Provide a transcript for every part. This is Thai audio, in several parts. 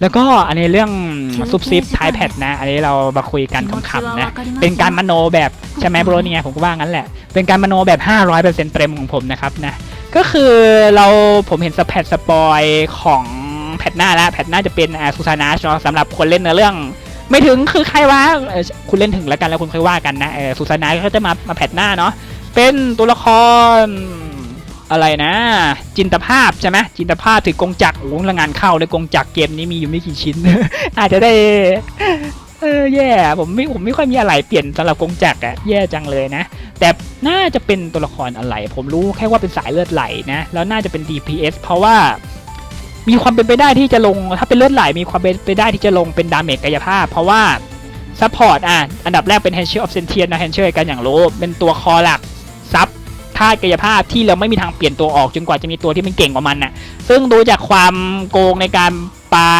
แล้วก็อันนี้เรื่องซุปซิปท้ายแพทนะ อันนี้เรามาคุยกันขำๆนะ เป็นการมโนแบบใช่ไหมโบรเนี่ยผมก็ว่างั้นแหละ เป็นการมโนแบบ 500%เต็มของผมนะครับนะ ก็คือเราผมเห็นสแพทสปอยของแพทหน้าแล้วแพทหน้าจะเป็นอ่าซูซานาชเนาะสำหรับคนเล่นในเรื่องไม่ถึงคือใครวะเอ่อคุณเล่นถึงแล้วกันแล้วคุณค่อยว่ากันนะเออซูซานาก็จะมามาแพทหน้าเนาะเป็นตัวละคร อะไรนะ จินตภาพใช่ไหมจินตภาพถือกงจักรโอ้โหแล้วงานเข้าเลยกงจักรเกมนี้มีอยู่ไม่กี่ชิ้น อาจจะได้เออแย่ ผมไม่ผมไม่ค่อยมีอะไรเปลี่ยนสำหรับกงจักรอะแย่จังเลยนะ แต่น่าจะเป็นตัวละครอะไร ผมรู้แค่ว่าเป็นสายเลือดไหลนะ แล้วน่าจะเป็น DPS เพราะว่ามีความเป็นไปได้ที่จะลง ถ้าเป็นเลือดไหลมีความเป็นไปได้ที่จะลงเป็นดาเมจกายภาพ เพราะว่าซัพพอร์ตอะอันดับแรกเป็น h e n s h i e of Sentient นะ h e n s h i e กันอย่างรู้เป็นตัวคอหลักซับ ธาตุกายภาพที่เราไม่มีทางเปลี่ยนตัวออกจนกว่าจะมีตัวที่มันเก่งกว่ามันน่ะ ซึ่งดูจากความโกงในการปา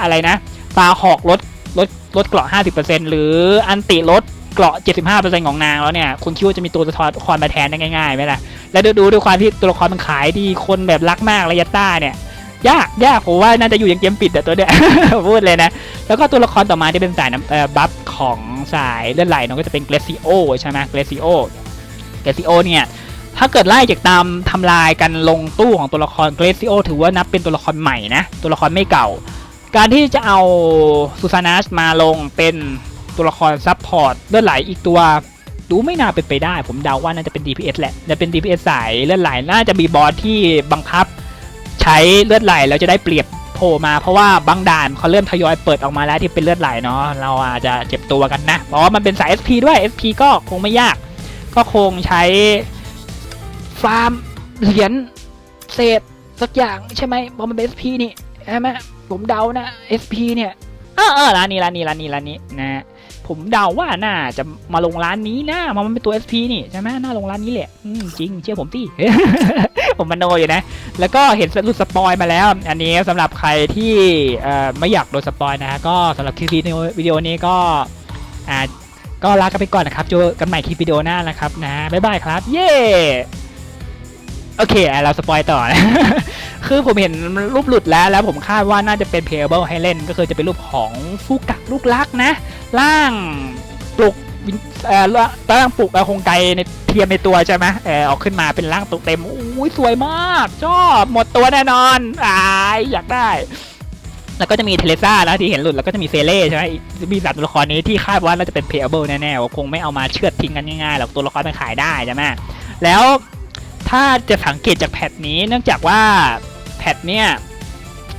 อะไรนะปาหอกลดลดลดเกราะ 50%หรืออันติลดเกราะ 75%ของนางแล้วเนี่ย คุณคิดว่าจะมีตัวสะท้อนคอนมาแทนได้ง่ายๆไหมล่ะ แล้วดูดูด้วยความที่ตัวละครมันขายดีคนแบบรักมากระยะต้าเนี่ยยากยากผมว่าน่าจะอยู่อย่างเกมปิดแต่ตัวเนี้ยพูดเลยนะ แล้วก็ตัวละครต่อมาที่เป็นสายน้ำบัฟของสายเลือดไหลเนาะก็จะเป็นเกรซิโอใช่ไหมเกรซิโอเกรซิโอเนี่ย ถ้าเกิดไล่จากตามทำลายกันลงตู้ของตัวละครเกรซิโอถือว่านับเป็นตัวละครใหม่นะตัวละครไม่เก่า การที่จะเอาซูซานัสมาลงเป็นตัวละครซับพอร์ตเลือดไหลอีกตัวดูไม่น่าเป็นไปได้ ผมเดาว่าน่าจะเป็น DPS แหละจะเป็น DPS สายเลือดไหลน่าจะมีบอสที่บังคับ ใช้เลือดไหลแล้วจะได้เปรียบโผล่มาเพราะว่าบางด่านเขาเริ่มทยอยเปิดออกมาแล้วที่เป็นเลือดไหลเนาะเราอาจจะเจ็บตัวกันนะเพราะว่ามันเป็นสาย SP ด้วย SP ก็คงไม่ยาก ก็คงใช้ ฟาร์มเหรียญเศษสักอย่างใช่ไหมเพราะมันเป็น SP นี่ใช่ไหมผมเดานะ SP เนี่ยเออเออร้านนี้ร้านนี้ร้านนี้ร้านนี้นะผมเดาว่าน่าจะมาลงร้านนี้นะพราะมันเป็นตัว SP นี่ใช่ไหมน่าลงร้านนี้แหละจริงเชื่อผมที่ผมมโนอยู่นะ แล้วก็เห็นหลุดสปอยมาแล้ว อันนี้สำหรับใครที่ไม่อยากโดนสปอยนะก็สำหรับคลิปวิดีโอวิดีโอนี้ก็อ่าก็ลากันไปก่อนนะครับเจอกันใหม่คลิปวิดีโอหน้านะครับนะบ๊ายบายครับ เย้ โอเคเราสปอยต่อนะ คือผมเห็นรูปหลุดแล้ว แล้วผมคาดว่าน่าจะเป็น playable ให้เล่น ก็คือจะเป็นรูปของฟูกักลูกลักนะ ร่างปลุกเอ่อร่างปลุกเอาคงไกในเทียมในตัวใช่ไหมเออออกขึ้นมาเป็นร่างตุกเต็มอุ้ยสวยมากชอบหมดตัวแน่นอนอายอยากได้แล้วก็จะมีเทเลซ่าแล้วที่เห็นหลุดแล้วก็จะมีเซเล่ใช่ไหมมีสัตว์ตัวละครนี้ที่คาดว่าน่าจะเป็น playable แน่ๆคงไม่เอามาเชือดทิ้งกันง่ายๆหรอกตัวละครมันขายได้ใช่ไหมแล้ว ถ้าจะสังเกตจากแพทนี้เนื่องจากว่าแพทเนี่ย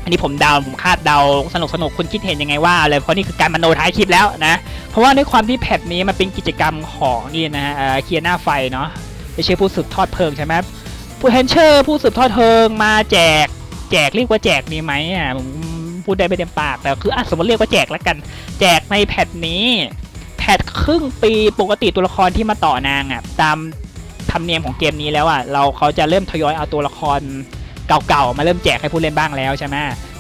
อันนี้ผมเดาผมคาดเดาสนุกสนุกคุณคิดเห็นยังไงว่าเลยเพราะนี่คือการมโนท้ายคลิปแล้วนะ เพราะว่าในความที่แพทนี้มันเป็นกิจกรรมของนี่นะฮะเคียร์หน้าไฟเนาะไม่ใช่ผู้สืบทอดเพลิงใช่ไหมผู้เฮนเชอร์ ผู้สืบทอดเพลิงมาแจก แจกเรียกว่าแจกมีไหมอะผมพูดได้ไม่เต็มปากแต่คืออะสมมติเรียกว่าแจกแล้วกัน แจกในแพทนี้แพทครึ่งปีปกติตัวละครที่มาต่อนางอะตาม ธรรมเนียมของเกมนี้แล้วอะเราเขาจะเริ่มทยอยเอาตัวละครเก่าๆมาเริ่มแจกให้ผู้เล่นบ้างแล้วใช่ไหม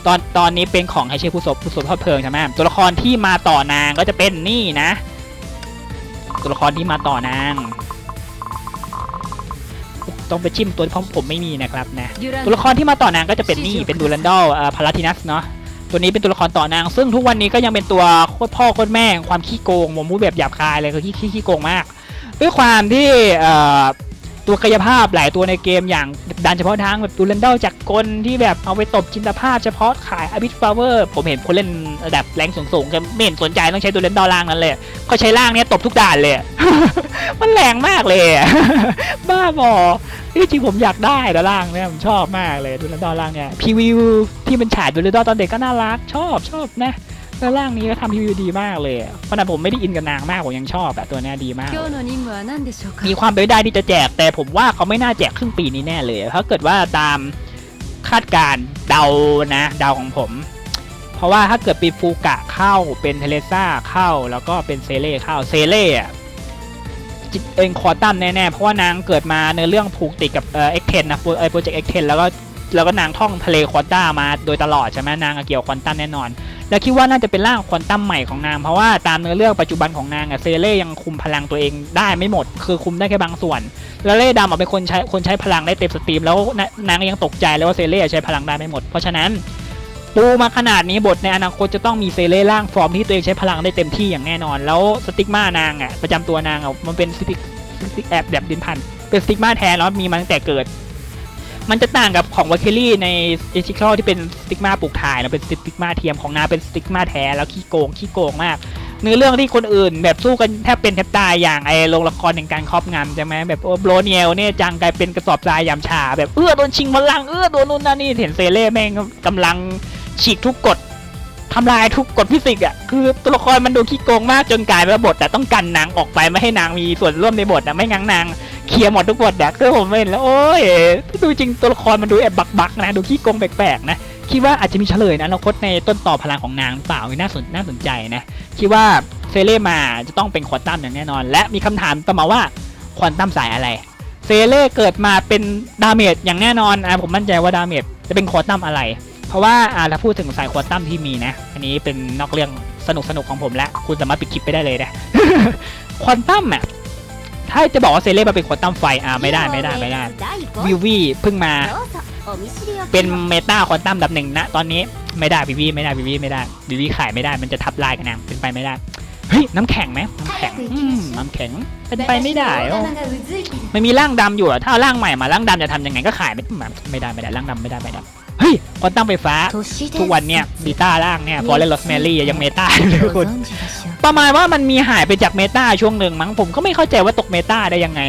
ตอนตอนนี้เป็นของไฮเชผู้สบผู้สบทอดเพลิงใช่ไหมตัวละครที่มาต่อนางก็จะเป็นนี่นะ ตัวละครที่มาต่อนาง ต้องไปจิ้มตัวที่ผมไม่มีนะครับนะตัวละครที่มาต่อนางก็จะเป็นนี่เป็นดูรันดอลพาราทินัสเนาะตัวนี้เป็นตัวละครต่อนาง ซึ่งทุกวันนี้ก็ยังเป็นตัวโคตรพ่อโคตรแม่ของความขี้โกงผมพูดแบบหยาบคายเลยคือขี้ขี้ขี้โกงมาก ด้วยความที่ตัวกายภาพหลายตัวในเกมอย่างดันเฉพาะทางแบบดูรันดลจากกลที่แบบเอาไปตบจินตภาพเฉพาะขายอบิทฟลาเวอร์ผมเห็นคนเล่นระดับแรงสูงๆกันไม่เห็นสนใจต้องใช้ดูรันดลล่างนั้นเลยก็ใช้ล่างเนี้ยตบทุกด่านเลย มันแรงมากเลย บ้าบอที่จริงผมอยากได้แต่ล่างเนี่ยผมชอบมากเลยดูรันดลล่างเนี่ยพีวิวที่มันฉายดูรันดลตอนเด็กก็น่ารักชอบชอบนะ แล้วร่างนี้ก็ทำยูวิดีมากเลยเพราะนั้นผมไม่ได้อินกับนางมากผมยังชอบแบบตัวนี้ดีมาก มีความเป็นไปได้ที่จะแจก แต่ผมว่าเขาไม่น่าแจกครึ่งปีนี้แน่เลยเพราะเกิดว่าตามคาดการเดานะเดาของผม เพราะว่าถ้าเกิดปีฟูกะเข้าเป็นเทเลซ่าเข้าแล้วก็เป็นเซเล่เข้าเซเล่จิตเองคอตั้มแน่ๆเพราะว่านางเกิดมาในเรื่องผูกติดกับเอ็กเทนนะไอโปรเจกต์เอ็กเทนแล้วก็ แล้วก็นางท่องทะเลควอนต้ามาโดยตลอดใช่ไหมนางเกี่ยวควอนตัมแน่นอน แล้วคิดว่าน่าจะเป็นร่างควอนตัมใหม่ของนาง เพราะว่าตามเนื้อเรื่องปัจจุบันของนางอะเซเล่ยังคุมพลังตัวเองได้ไม่หมด คือคุมได้แค่บางส่วน แล้วเล่ดำอะเป็นคนใช้คนใช้พลังได้เต็มสตรีม แล้วนนางยังตกใจเลยว่าเซเล่ใช้พลังได้ไม่หมด เพราะฉะนั้นปูมาขนาดนี้บทในอนาคตจะต้องมีเซเล่ร่างฟอร์มที่ตัวเองใช้พลังได้เต็มที่อย่างแน่นอน แล้วสติ๊กมานางอะประจำตัวนางอะมันเป็นสติกสติกแอบแบบดินพันเป็นสติ๊กมาแทนแล้วมีมาตั้งแต่เกิด มันจะต่างกับของวาเคลี่ในเอชิคอที่เป็นสติกมาปลูกถ่ายนะเป็นสติกมาเทียมของนาเป็นสติกมาแท้แล้วขี้โกงขี้โกงมากเนื้อเรื่องที่คนอื่นแบบสู้กันแทบเป็นแทบตายอย่างไอ้โรงละครแห่งการครอบงำใช่ไหมแบบโอ้โบรเนียลเนี่ยจังกลายเป็นกระสอบทรายยามชา แบบเอื้อโดนชิงพลังเอื้อโดนนู่นนั่นนี่เห็นเซเล่แม่งกำลังฉีกทุกกฎทำลายทุกกฎฟิสิกส์อะคือตัวละครมันดูขี้โกงมากจนกลายเป็นบทแต่ต้องกันนางออกไปไม่ให้นางมีส่วนร่วมในบทนะไม่งั้นนาง เคลียร์หมดทุกบทอะคือผมเห็นแล้วโอ้ยดูจริงตัวละครมันดูแอบบักๆนะ ดูขี้โกงแปลกๆนะคิดว่าอาจจะมีเฉลยนะอนาคตในต้นต่อพลังของนางเปล่าน่าสนน่าสนใจนะคิดว่าเซเล่มาจะต้องเป็นควอนตัมอย่างแน่นอน และมีคำถามต่อมาว่าควอนตัมสายอะไรเซเล่เกิดมาเป็นดาเมจอย่างแน่นอนอะผมมั่นใจว่าดาเมจจะเป็นควอนตัมอะไร เพราะว่าอ่าถ้าพูดถึงสายควอนตัมที่มีนะ อันนี้เป็นนอกเรื่องสนุกสนุกๆของผมแล้วคุณสามารถปิดคลิปไปได้เลยนะควอนตัมอะ ถ้าจะบอกว่าเซเล่มาเป็นควอนตัมไฟอ่าไม่ได้ไม่ได้ไม่ได้วิววี่เพิ่งมาเป็นเมตาควอนตัมดับหนึ่งนะตอนนี้ไม่ได้วิวีไม่ได้วิวีไม่ได้วิวีขายไม่ได้มันจะทับลายกันนางเป็นไปไม่ได้เฮ้ยน้ำแข็งไหมน้ำแข็งอืมน้ำแข็งเป็นไปไม่ได้โอ้ไม่มีร่างดำอยู่อะถ้าเอาร่างใหม่มาร่างดำจะทำยังไงก็ขายไม่ไม่ได้ไม่ได้ร่างดำไม่ได้ไม่ได้เฮ้ยควอนตัมไฟฟ้าทุกวันเนี่ยบีต้าร่างเนี่ยฟอร์เรนลอสแมรี่ยังเมตาอยู่เลยคุณ ประมาณว่ามันมีหายไปจากเมตาช่วงหนึ่งมั้งผมก็ไม่เข้าใจว่าตกเมตาได้ยังไง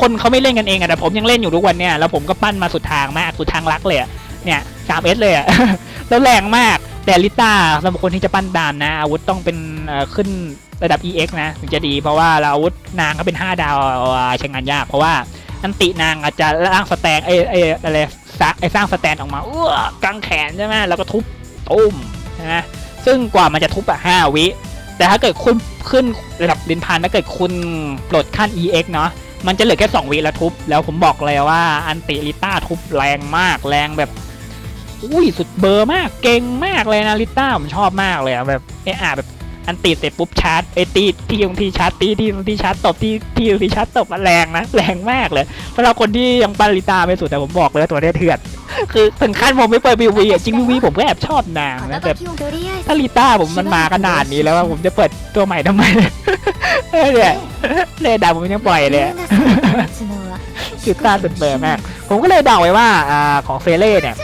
คนเขาไม่เล่นกันเองอะแต่ผมยังเล่นอยู่ทุกวันเนี่ยแล้วผมก็ปั้นมาสุดทางมากสุดทางรักเลยอะเนี่ยสามเอสเลยอะแล้วแรงมากแต่ลิต้าสำหรับคนที่จะปั้นดานนะ อาวุธต้องเป็นขึ้นระดับ EX นะถึงจะดีเพราะว่าเราอาวุธนางก็เป็น 5 ดาวใช้งานยาก เพราะว่าอันตินางอาจจะร่างสแตนไอ้ไอ้อะไรสร้างไอ้สร้างสแตนออกมาอ้วกลางแขนใช่ไหมแล้วก็ทุบตุ้มนะซึ่งกว่ามันจะทุบอะห้าวิ แต่ถ้าเกิดคุณขึ้นระดับดินพันถ้าเกิดคุณปลดขั้น EX เนาะมันจะเหลือแค่2วิแล้วทุบ แล้วผมบอกเลยว่าอันติลิต้าทุบแรงมากแรงแบบ อุ้ยสุดเบอร์มากเก่งมากเลยนะลิต้าผมชอบมากเลยแบบเออแบบ อันติเสร็จปุ๊บชาร์จไอตีที่บางทีชาร์จตีที่บางทีชาร์จตบที่ที่บางทีชาร์จตบมันแรงนะแรงมากเลยสำหรับคนที่ยังปั้นลิต้าไม่สุดแต่ผมบอกเลยตัวเนี้ยเถื่อนคือถึงขั้นผมไม่เปิดวีวีอะจริงวีวีผมก็แอบชอบนางนะแต่ถ้าลีต้าผมมันมาขนาดนี้แล้วว่าผมจะเปิดตัวใหม่ทำไมเนี่ยเลยดาผมยังปล่อยเลยคือต้าสุดเบอร์มากผมก็เลยเดาไว้ว่าอ่าของเฟเล่เนี่ย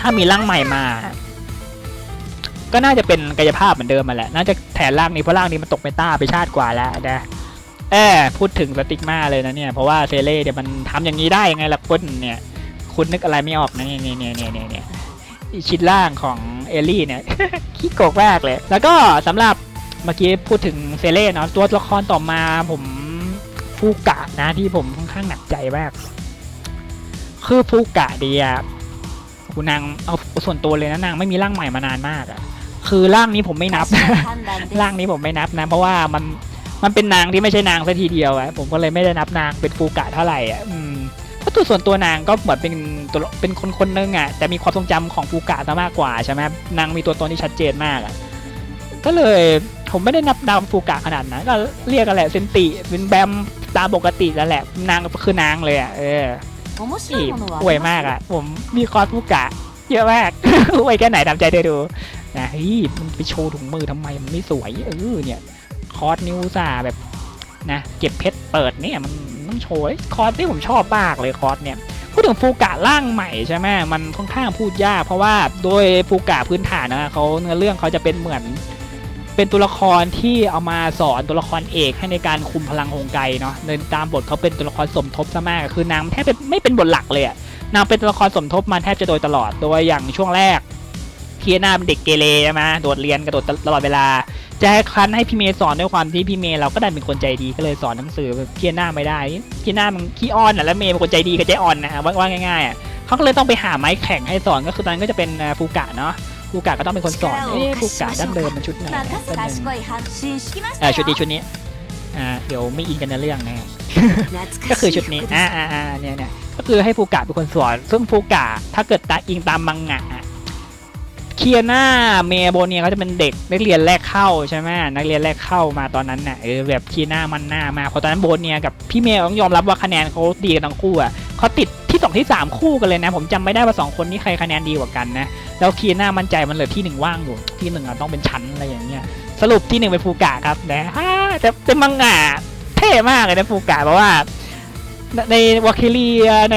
ถ้ามีร่างใหม่มา ก็น่าจะเป็นกายภาพเหมือนเดิมมาแหละน่าจะแทนร่างนี้เพราะร่างนี้มันตกเมตาไปชาติกว่าแล้วนะเออพูดถึงสติกมาเลยนะเนี่ยเพราะว่าเฟเล่เนี่ยมันทำอย่างนี้ได้ยังไงล่ะคุณเนี่ยคุณนึกอะไรไม่ออกนะเนี่ยเนี่ยเนี่ยเนี่ยเนี่ยอีชิ้นล่างของเอลลี่เนี่ยขี้โกกมากเลย แล้วก็สำหรับเมื่อกี้พูดถึงเซเล่เนาะตัวละครต่อมาผมฟูกะนะที่ผมค่อนข้างหนักใจมาก คือฟูกะเดียคุณนางเอาส่วนตัวเลยนะนางไม่มีร่างใหม่มานานมากอะ คือร่างนี้ผมไม่นับ ร่างนี้ผมไม่นับนะ เพราะว่ามันมันเป็นนางที่ไม่ใช่นางซะทีเดียวอะผมก็เลยไม่ได้นับนางเป็นฟูกะเท่าไหร่อะอืมเพราะตัวส่วนตัวนางก็เหมือนเป็นตัวเป็นคนคนนึงอะแต่มีความทรงจำของฟูกะซะมากกว่าใช่ไหมนางมีตัวตนที่ชัดเจนมากอะก็เลยผมไม่ได้นับดาวฟูกะขนาดนั้นก็เรียกกันแหละเซนติเป็นแบมตามปกติแล้วแหละ นางคือนางเลยอะเออนี่ป่วยมากอะ ผมมีคอสฟูกะ เยอะมากป่วยแค่ไหนตามใจเธอดู นะเฮ้ยมันไปโชว์ถุงมือทำไมมันไม่สวยเออเนี่ยคอสนิวซ่าแบบนะเก็บเพชรเปิดเนี่ยมันต้องโชว์เอ้ยคอสที่ผมชอบมากเลยคอสเนี่ยพูดถึงฟูกะร่างใหม่ใช่ไหมมันค่อนข้างพูดยาก เพราะว่าโดยฟูกะพื้นฐานนะเขาเนื้อเรื่องเขาจะเป็นเหมือน เป็นตัวละครที่เอามาสอนตัวละครเอกให้ในการคุมพลังฮงไกเนาะในตามบทเขาเป็นตัวละครสมทบซะมากคือนางแทบเป็นไม่เป็นบทหลักเลยนางเป็นตัวละครสมทบมาแทบจะโดยตลอดโดยอย่างช่วงแรก คียนาเป็นเด็กเกเรใช่ไหมโดดเรียนกระโดดตลอดเวลาจะให้คันให้พี่เมย์สอนด้วยความที่พี่เมย์เราก็ดันเป็นคนใจดีก็เลยสอนหนังสือแบบเคียนาไม่ได้เคียนามันขี้อ้อนอะแล้วเมย์เป็นคนใจดีกับใจอ่อนนะว่าว่าง่ายๆอะเขาก็เลยต้องไปหาไม้แข่งให้สอนก็คือตอนนั้นก็จะเป็นอ่าฟูกะเนาะฟูกะก็ต้องเป็นคนสอนเอ๊ะฟูกะดั้งเดิมมันชุดไหนนะแป๊บนึงเออชุดนี้ชุดนี้อ่าเดี๋ยวไม่อินกันในเรื่องนะก็คือชุดนี้อ่าอ่าอ่าเนี่ยเนี่ยก็คือให้ฟูกะเป็นคนสอนซึ่งฟูกะถ้าเกิดตาอิงตามมังงะอะ เคียนาเมโบเนียเขาจะเป็นเด็กนักเรียนแรกเข้าใช่ไหมนักเรียนแรกเข้ามาตอนนั้นน่ะเออแบบเคียนามันหน้ามาเพราะตอนนั้นโบเนียกับพี่เมย์ต้องยอมรับว่าคะแนนเขาดีกันทั้งคู่อะเขาติดที่สองที่สามคู่กันเลยนะ ผมจำไม่ได้ว่าสองคนนี้ใครคะแนนดีกว่ากันนะแล้วเคียน่ามั่นใจมันเหลือที่หนึ่งว่างอยู่ที่หนึ่งอะต้องเป็นชั้นอะไรอย่างเงี้ยสรุปที่หนึ่งเป็นฟูกะครับนะฮ่าแต่เป็นมังงะเท่มากเลยนะฟูกะเพราะว่า ในวาคิลีใน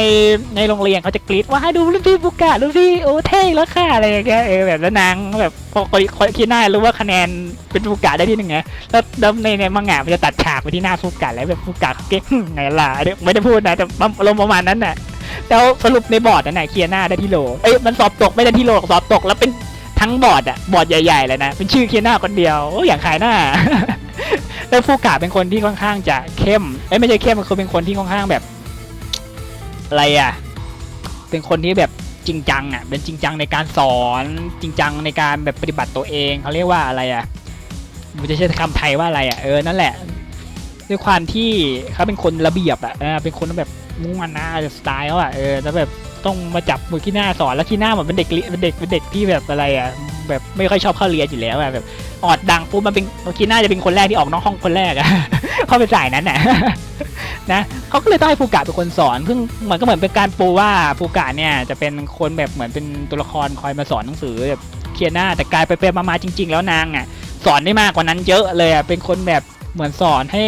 ในโรงเรียนเขาจะกรี๊ดว่าให้ดูรุ่นพี่ฟูกะรุ่นพี่โอ้เท่แล้วค่ะอะไรอย่างเงี้ยเออแบบแล้วนางแบบพอคนคนคีน่ารู้ว่าคะแนนเป็นฟูกะได้ที่หนึ่งไงแล้วในในมังงะมันจะตัดฉากไปที่หน้าฟูกะแล้วแบบฟูกะเก่งไงล่ะอันนี้ไม่ได้พูดนะแต่ลมณ์ประมาณนั้นน่ะแล้วสรุปในบอร์ดนั่นแหละเคียร์หน้าได้ที่โหลเอ้ยมันสอบตกไม่ได้ที่โหลสอบตกแล้วเป็นทั้งบอร์ดอะบอร์ดใหญ่ๆเลยนะเป็นชื่อเคียร์หน้าคนเดียวโอ้ยอย่างขายหน้า แล้วฟูกะเป็นคนที่ค่อนข้างจะเข้มเอ้ยไม่ใช่เข้มมันคือเป็นคนที่ค่อนข้างแบบ อะไรอะเป็นคนที่แบบจริงจังอะเป็นจริงจังในการสอนจริงจังในการแบบปฏิบัติตัวเองเขาเรียกว่าอะไรอะมันจะใช้คำไทยว่าอะไรอะเออนั่นแหละด้วยความที่เขาเป็นคนระเบียบอะเออเป็นคนแบบมุ่งมั่นนะสไตล์เขาอะเออแล้วแบบ ต้องมาจับมือขี้หน้าสอนแล้วขี้หน้าเหมือนเป็นเด็กเป็นเด็กเป็นเด็กที่แบบอะไรอะแบบไม่ค่อยชอบเข้าเรียนอยู่แล้วอะแบบออดดังปุ๊บมันเป็นขี้หน้าจะเป็นคนแรกที่ออกนอกห้องคนแรกอะเข้าไปสายนั้นน่ะนะเขาก็เลยต้องให้ฟูกะเป็นคนสอนเพิ่งเหมือนก็เหมือนเป็นการปูว่าฟูกะเนี่ยจะเป็นคนแบบเหมือนเป็นตัวละครคอยมาสอนหนังสือแบบเคียร์หน้าแต่กลายไปเป็นมาจริง ๆ แล้วนางอะ สอนได้มากกว่านั้นเยอะเลยอะเป็นคนแบบเหมือนสอนให้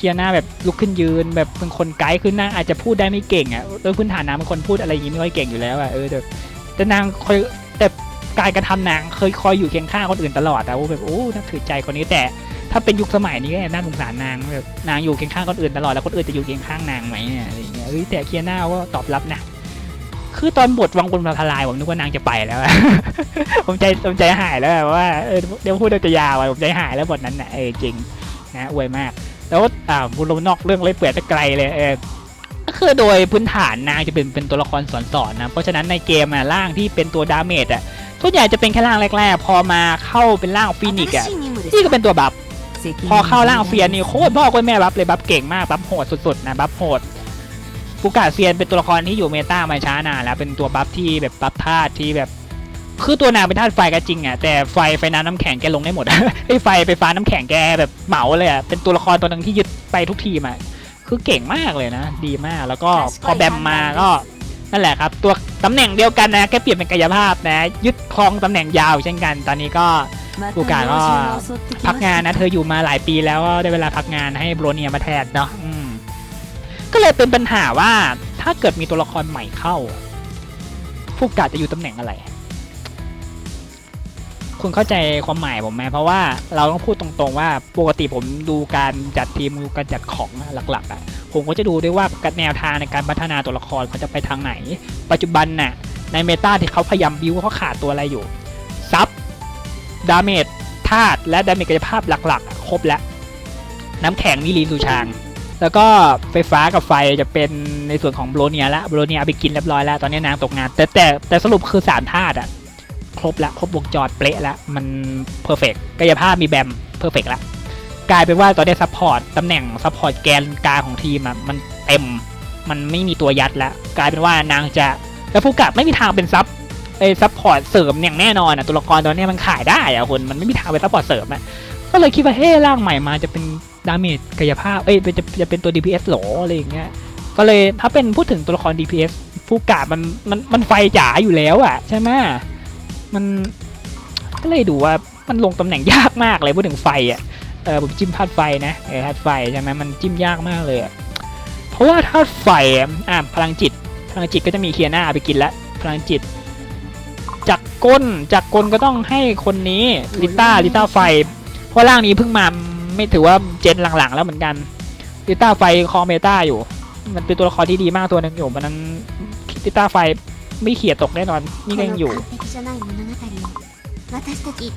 เคียร์หน้าแบบลุกขึ้นยืน แบบเป็นคนไกด์ขึ้นหน้าอาจจะพูดได้ไม่เก่งอะโดยพื้นฐานนางเป็นคนพูดอะไรอย่างนี้ไม่ค่อยเก่งอยู่แล้วอะเออแต่แต่นางคอยแต่การกระทำนางเคยคอยอยู่เคียงข้างคนอื่นตลอดอะว่าแบบโอ้นับถือใจคนนี้แต่ถ้าเป็นยุคสมัยนี้ก็น่าสงสารนางแบบนางอยู่เคียงข้างคนอื่นตลอดแล้วคนอื่นจะอยู่เคียงข้างนางไหมเนี่ยอะไรอย่างเงี้ยเฮ้ยแต่เคียร์หน้าก็ตอบรับนะคือตอนบทวังบนพลายผมนึกว่านางจะไปแล้ว ผมใจผมใจหายแล้วว่าเออเดี๋ยวพูดเดี๋ยวจะยาวอะผมใจหายแล้วบทนั้นนะเออจริงนะอวยมาก แล้วอ่าบุรนอกเรื่องเลยเปื่อยไปไกลเลยเออก็คือโดยพื้นฐานนางจะเป็นเป็นตัวละครสอนสอนนะ เพราะฉะนั้นในเกมอะร่างที่เป็นตัวดาเมจอะส่วนใหญ่จะเป็นแค่ร่างแรกๆ พอมาเข้าเป็นร่างฟีนิกซ์อะนี่ก็เป็นตัวบัฟพอเข้าร่างเฟียนนี่โคตรพ่อโคตรแม่บัฟเลยบัฟเก่งมากบัฟโหดสุดๆนะบัฟโหดฟูกาเซียนเป็นตัวละครที่อยู่เมตามาช้านานแล้วเป็นตัวบัฟที่แบบบัฟธาตุที่แบบ คือตัวนางเป็นธาตุไฟก็จริงอะแต่ไฟไฟน้ำน้ำแข็งแกลงได้หมด ไอ้ไฟไปฟ้าน้ำแข็งแกแบบเหมาเลยอะเป็นตัวละครตัวหนึงที่ยึดไปทุกทีมอะคือเก่งมากเลยนะ ดีมากแล้วก็พอแบมมาก็นั่นแหละครับ ตัวตำแหน่งเดียวกันนะแค่เปลี่ยนเป็นกายภาพนะ ยึดครองตำแหน่งยาวเช่นกัน ตอนนี้ก็ผู้การก็พักงานนะ เธออยู่มาหลายปีแล้วก็ได้เวลาพักงานให้โบรเนียมาแทนเนาะอืมก็เลยเป็นปัญหาว่าถ้าเกิดมีตัวละครใหม่เข้า ผู้กาจะอยู่ตำแหน่งอะไร คุณเข้าใจความหมายผมไหมเพราะว่าเราต้องพูดตรงๆว่าปกติผมดูการจัดทีมดูการจัดของหลักๆอะผมก็จะดูด้วยว่าแนวทางในการพัฒนาตัวละครเขาจะไปทางไหน ปัจจุบันน่ะในเมตาที่เขาพยายามบิวเขาขาดตัวอะไรอยู่ซับดาเมจธาตุและดาเมจกายภาพหลักๆ ครบแล้ว น้ำแข็งมีลีนสุชาง แล้วก็ไฟฟ้ากับไฟจะเป็นในส่วนของโบรเนียแล้วโบรเนียเอาไปกินเรียบร้อยแล้ว ตอนนี้นางตกงาน แต่แต่แต่สรุปคือสามธาตุอะ ครบแล้วครบวงจรเป๊ะแล้วมันเพอร์เฟกกายภาพมีแบมเพอร์เฟกแล้วกลายเป็นว่าตอนนี้ซัพพอร์ตตำแหน่งซัพพอร์ตแกนกลางของทีมอะมันเต็มมันไม่มีตัวยัดแล้วกลายเป็นว่านางจะแล้วฟูกะไม่มีทางเป็นซับเอซัพพอร์ตเสริมอย่างแน่นอนอะตัวละครตัวนี้มันขายได้อะคนมันไม่มีทางเป็นซัพพอร์ตเสริมอะก็เลยคิดว่าเฮ้ร่างใหม่มาจะเป็นดาเมจกายภาพเอ้ยจะจะเป็นตัว DPS หรออะไรอย่างเงี้ยก็เลยถ้าเป็นพูดถึงตัวละคร DPS ฟูกะมันมันมันไฟจ๋าอยู่แล้วอะใช่ไหม มันก็เลยดูว่ามันลงตำแหน่งยากมากเลยพูดถึงไฟอะเออผมจิ้มธาตุไฟนะเออธาตุไฟใช่ไหมมันจิ้มยากมากเลยอะเพราะว่าธาตุไฟอะอะพลังจิต พลังจิตก็จะมีเคียร์หน้าเอาไปกินละพลังจิตจากก้นจากก้นก็ต้องให้คนนี้ลิต้าลิต้าไฟ เพราะร่างนี้เพิ่งมาไม่ถือว่าเจนหลังๆ แล้วเหมือนกันลิต้าไฟคอเมตาอยู่ มันเป็นตัวละครที่ดีมากตัวหนึ่งอยู่มันนั้นลิต้าไฟ ไม่เขี่ยตกแน่นอนนี่ก็ยังอยู่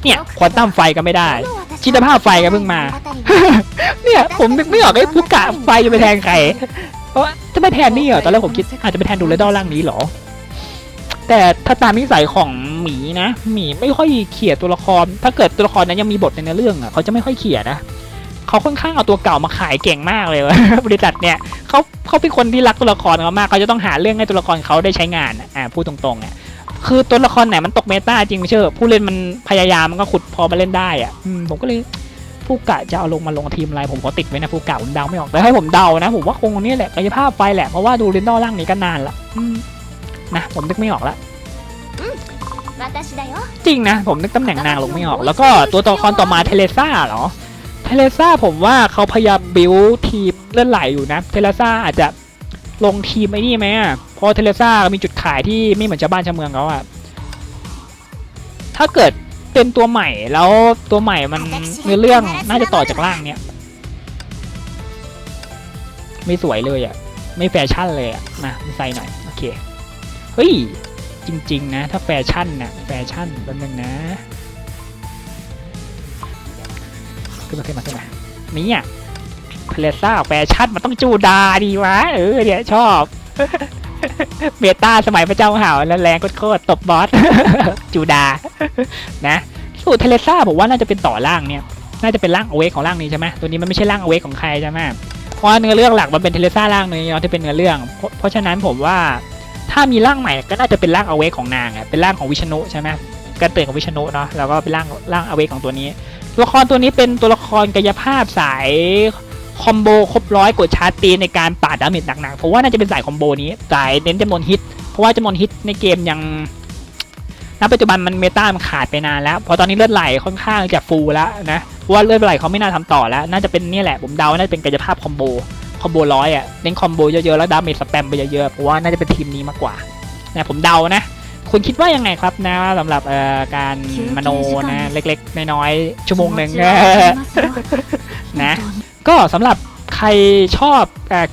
เนี่ยควอนตัมไฟก็ไม่ได้ ชิตภาพไฟก็เพิ่งมา เนี่ย ผมนึกไม่ออกไอ้ผู้กะไฟจะไปแทนใครเพราะว่าจะไปแทนนี่เหรอตอนแรกผมคิดอาจจะไปแทนดูเลดอลร่างนี้เหรอ แต่ถ้าตามนิสัยของหมีนะหมีไม่ค่อยเขี่ยตัวละคร ถ้าเกิดตัวละครนั้นยังมีบทในเนื้อเรื่องอะเขาจะไม่ค่อยเขี่ยนะ เขาค่อนข้างเอาตัวเก่ามาขายเก่งมากเลย บริษัทเนี่ยเขาเขาเป็นคนที่รักตัวละครเขามากเขาจะต้องหาเรื่องให้ตัวละครเขาได้ใช้งานอ่าพูดตรงๆอะคือตัวละครไหนมันตกเมตาจริงไม่เชื่อผู้เล่นมันพยายามมันก็ขุดพอมาเล่นได้อะผมก็เลยผู้กะจะเอาลงมาลงทีมอะไรผมขอติดไว้นะผู้กะผมเดาไม่ออกแต่ให้ผมเดานะ ผมว่าคงนี่แหละกายภาพไปแหละเพราะว่าดูเรนดอลร่างนี้ก็นานละนะผมนึกไม่ออกละจริงนะ ผมนึกตำแหน่งนางลงไม่ออก แล้วก็ตัวตัวละครต่อมาเทเลซ่าเหรอ เทเลซ่าผมว่าเขาพยายามบิวทีมเลื่อนไหลอยู่นะ เทเลซ่าอาจจะลงทีมไอ้นี่ไหมอะเพราะเทเลซ่ามีจุดขายที่ไม่เหมือนชาวบ้านชาวเมืองเขาอะ ถ้าเกิดเป็นตัวใหม่แล้วตัวใหม่มันเนื้อเรื่องน่าจะต่อจากล่างเนี้ยไม่สวยเลยอะ ไม่แฟชั่นเลยอะนะใส่หน่อย โอเค เฮ้ย จริง ๆ นะ ถ้าแฟชั่นนะแฟชั่นแป๊บนึงนะ ขึ้นมาขึ้นมาขึ้นมานี่อะเพลซ่าแฟชั่นมันต้องจูดาดีวะ เออเนี่ยชอบเมตาสมัยพระเจ้าห่าวแล้วแรงโคตรๆตบบอส จูดา นะสูตรเทเลซ่าผมว่าน่าจะเป็นต่อร่างเนี่ย น่าจะเป็นร่างอเวกของร่างนี้ใช่ไหมตัวนี้มันไม่ใช่ร่างอเวกของใครใช่ไหมเพราะเนื้อเรื่องหลักมันเป็นเทเลซ่าร่างนี้เนาะที่เป็นเนื้อเรื่อง เพราะเพราะฉะนั้นผมว่าถ้ามีร่างใหม่ก็น่าจะเป็นร่างอเวกของนางเป็นร่างของวิชนุใช่ไหมการเตือนของวิชนุเนาะแล้วก็เป็นร่างร่างอเวกของตัวนี้ ตัวละครตัวนี้เป็นตัวละครกายภาพสายคอมโบครบร้อยกดชาร์จตีในการปาดดาเมจหนักๆเพราะว่าน่าจะเป็นสายคอมโบนี้สายเน้นจำนวนฮิต เพราะว่าจำนวนฮิตในเกมยังณปัจจุบันมันเมตามันขาดไปนานแล้ว เพราะตอนนี้เลือดไหลค่อนข้างจะฟูลแล้วนะเพราะว่าเลือดไหลเขาไม่น่าทำต่อแล้ว น่าจะเป็นนี่แหละผมเดาน่าจะเป็นกายภาพคอมโบคอมโบร้อยอะเน้นคอมโบเยอะๆแล้วดาเมจสแปมไปเยอะๆเพราะว่าน่าจะเป็นทีมนี้มากกว่านะผมเดานะ คุณคิดว่ายังไงครับนะสำหรับการมโนนะเล็กๆน้อยๆชั่วโมงหนึ่งนะ ก็สำหรับใครชอบ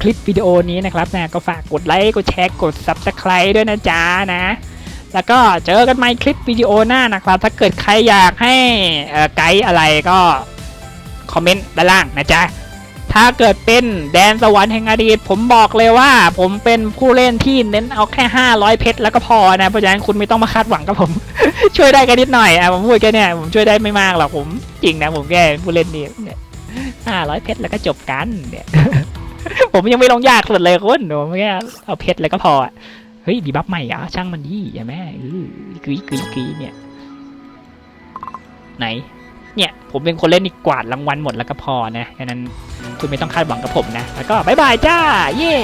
คลิปวิดีโอนี้นะครับนะก็ฝากกดไลค์กดแชร์กด Subscribe ด้วยนะจ๊ะนะ แล้วก็เจอกันใหม่คลิปวิดีโอหน้านะครับ ถ้าเกิดใครอยากให้ไกด์อะไรก็คอมเมนต์ด้านล่างนะจ๊ะ ถ้าเกิดเป็นแดนสวรรค์แห่งอดีต ผมบอกเลยว่า ผมเป็นผู้เล่นที่เน้นเอาแค่ 500 เพชรแล้วก็พอนะ เพราะฉะนั้นคุณไม่ต้องมาคาดหวังกับผม ช่วยได้กันนิดหน่อยอะผมพูดแค่นี้ผมช่วยได้ไม่มากหรอกผมจริงนะผมแค่ผู้เล่นนี่เนี่ยห้าร้อยเพชรแล้วก็จบกันเนี่ย ผมยังไม่ลงยากสุดเลยคุณผมแค่เอาเพชรแล้วก็พอเฮ้ยดีบัฟใหม่อะช่างมันยี่อย่าแม่เออกรี๊ดกรี๊ดกรี๊ดเนี่ย ไหน เนี่ย ผมเป็นคนเล่นนี่กวาดรางวัลหมดแล้วก็พอนะฉะนั้นคุณไม่ต้องคาดหวังกับผมนะ แล้วก็บายบายจ้า เย่